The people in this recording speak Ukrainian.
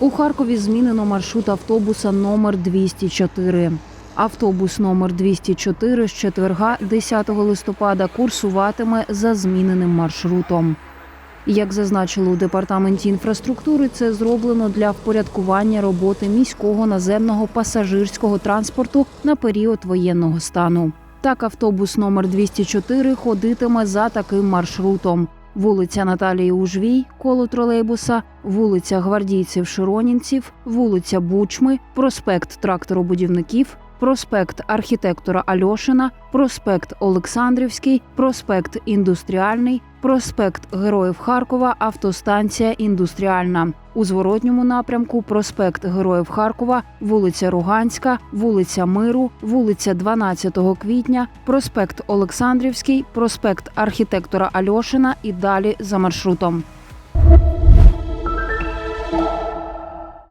У Харкові змінено маршрут автобуса номер 204. Автобус номер 204 з четверга 10 листопада курсуватиме за зміненим маршрутом. Як зазначили у департаменті інфраструктури, це зроблено для впорядкування роботи міського наземного пасажирського транспорту на період воєнного стану. Так, автобус номер 204 ходитиме за таким маршрутом: вулиця Наталії Ужвій, коло тролейбуса, вулиця Гвардійців Широнінців, вулиця Бучми, проспект тракторобудівників, проспект архітектора Альошина, проспект Олександрівський, проспект Індустріальний, проспект Героїв Харкова, автостанція Індустріальна. У зворотньому напрямку проспект Героїв Харкова, вулиця Руганська, вулиця Миру, вулиця 12 квітня, проспект Олександрівський, проспект архітектора Альошина і далі за маршрутом.